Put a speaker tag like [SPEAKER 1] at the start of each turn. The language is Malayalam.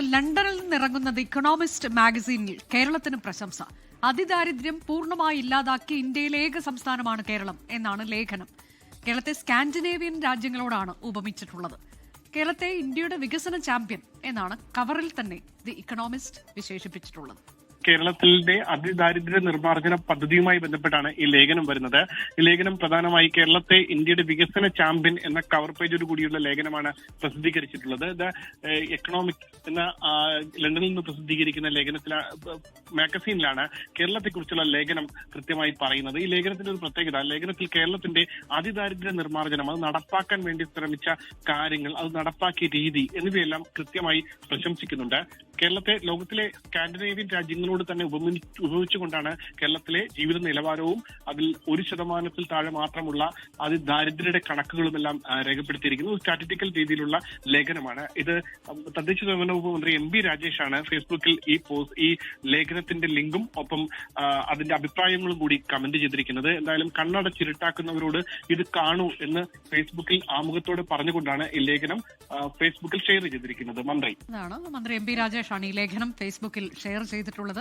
[SPEAKER 1] ലണ്ടനിൽ നിന്നിറങ്ങുന്ന ദി ഇക്കണോമിസ്റ്റ് മാഗസീനിൽ കേരളത്തിന് പ്രശംസ. അതിദാരിദ്ര്യം പൂർണമായി ഇല്ലാതാക്കിയ ഇന്ത്യയിലെ ഏക സംസ്ഥാനമാണ് കേരളം എന്നാണ് ലേഖനം. കേരളത്തെ സ്കാൻഡിനേവിയൻ രാജ്യങ്ങളോടാണ് ഉപമിച്ചിട്ടുള്ളത്. കേരളത്തെ ഇന്ത്യയുടെ വികസന ചാമ്പ്യൻ എന്നാണ് കവറിൽ തന്നെ ദി ഇക്കണോമിസ്റ്റ് വിശേഷിപ്പിച്ചിട്ടുള്ളത്.
[SPEAKER 2] കേരളത്തിന്റെ അതിദാരിദ്ര്യ നിർമ്മാർജന പദ്ധതിയുമായി ബന്ധപ്പെട്ടാണ് ഈ ലേഖനം വരുന്നത്. ഈ ലേഖനം പ്രധാനമായി കേരളത്തെ ഇന്ത്യയുടെ വികസന ചാമ്പ്യൻ എന്ന കവർ പേജോട് കൂടിയുള്ള ലേഖനമാണ് പ്രസിദ്ധീകരിച്ചിട്ടുള്ളത്. ഇത് എക്കണോമിക് എന്ന ലണ്ടനിൽ നിന്ന് പ്രസിദ്ധീകരിക്കുന്ന ലേഖനത്തില മാഗസീനിലാണ് കേരളത്തെക്കുറിച്ചുള്ള ലേഖനം കൃത്യമായി പറയുന്നത്. ഈ ലേഖനത്തിന്റെ ഒരു പ്രത്യേകത ലേഖനത്തിൽ കേരളത്തിന്റെ അതിദാരിദ്ര്യ നിർമ്മാർജനം അത് നടപ്പാക്കാൻ വേണ്ടി ശ്രമിച്ച കാര്യങ്ങൾ അത് നടപ്പാക്കിയ രീതി എന്നിവയെല്ലാം കൃത്യമായി പ്രശംസിക്കുന്നുണ്ട്. കേരളത്തെ ലോകത്തിലെ സ്കാൻഡിനേവിയൻ രാജ്യങ്ങളോട് തന്നെ ഉപമി ഉപമിച്ചുകൊണ്ടാണ് കേരളത്തിലെ ജീവിത നിലവാരവും അതിൽ ഒരു ശതമാനത്തിൽ താഴെ മാത്രമുള്ള അതിദാരിദ്ര്യയുടെ കണക്കുകളും എല്ലാം രേഖപ്പെടുത്തിയിരിക്കുന്നത് സ്റ്റാറ്റിസ്റ്റിക്കൽ രീതിയിലുള്ള ലേഖനമാണ്. ഇത് തദ്ദേശ സ്വയംഭരണ ഉപമന്ത്രി മന്ത്രി എം ബി രാജേഷാണ് ഫേസ്ബുക്കിൽ ഈ പോസ്റ്റ് ഈ ലേഖനത്തിന്റെ ലിങ്കും ഒപ്പം അതിന്റെ അഭിപ്രായങ്ങളും കൂടി കമന്റ് ചെയ്തിരിക്കുന്നത്. എന്തായാലും കണ്ണടച്ചിരുട്ടാക്കുന്നവരോട് ഇത് കാണൂ എന്ന് ഫേസ്ബുക്കിൽ ആമുഖത്തോടെ പറഞ്ഞുകൊണ്ടാണ് ഈ ലേഖനം ഫേസ്ബുക്കിൽ ഷെയർ ചെയ്തിരിക്കുന്നത്. മന്ത്രി.
[SPEAKER 1] മന്ത്രി എം പി രാജേഷാണ് ഈ ലേഖനം ഫേസ്ബുക്കിൽ ഷെയർ ചെയ്തിട്ടുള്ളത്.